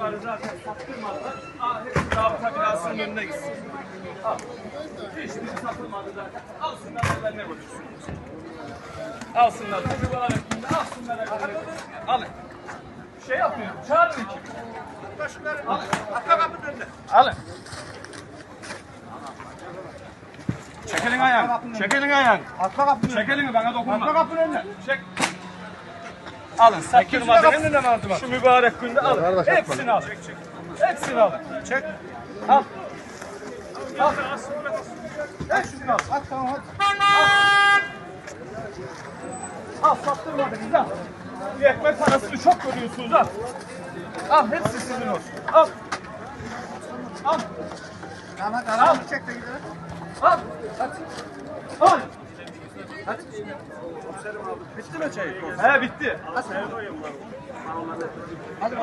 Bunları zaten sattırmadılar. Aa, hepsi zabıta binasının önüne gitsin. Al. Hiçbiri satılmadı zaten. Alsınlar evlerine götürsün. Alsınlar. Çocuklar alsınlar evlerine götürsün. Alın. Şey yapıyorum. Çağırın iki. Alın. Arka kapının önüne. Alın. Çekilin ayağını. Çekilin ayağını. Arka kapının önüne. Çekilin bana dokunma. Arka kapının önüne. Çek. Alın sattırmadınız. Şu mübarek günde alın. Hepsini al. Hepsini al. Çek. Al. Al. Hepsini al. At tamam hadi. Al sattırmadınız al. Bir ekmek parasını çok görüyorsunuz al. Al hepsi sizin olsun. Al. Al. Tamam hadi arabamı çek de gidelim. Al. Al. Bitti mi çay? He bitti. Hadi.